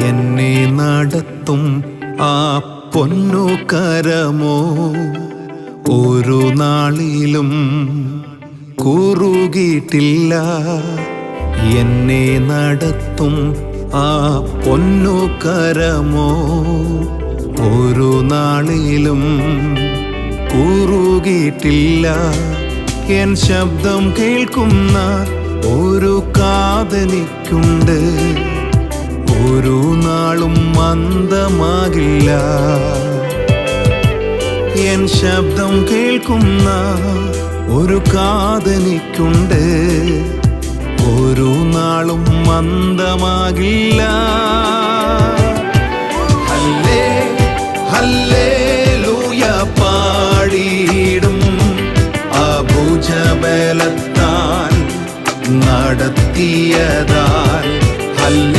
എന്നെ നടത്തും ആ പൊന്നു കരമോ ഒരു നാളിലും കൂറുകിട്ടില്ല. എന്നെ നടത്തും ആ പൊന്നു കരമോ ഒരു നാളിലും കൂറുകിട്ടില്ല. എൻ ശബ്ദം കേൾക്കുന്ന ഒരു നാളും മന്ദമാകില്ല. എൻ ശബ്ദം കേൾക്കുന്ന ഒരു കാതനിക്കുണ്ട്. ഒരു നാളും മന്ദമാകില്ല. ഹല്ലേ നടത്തിയതാൽ ഹല്ലേ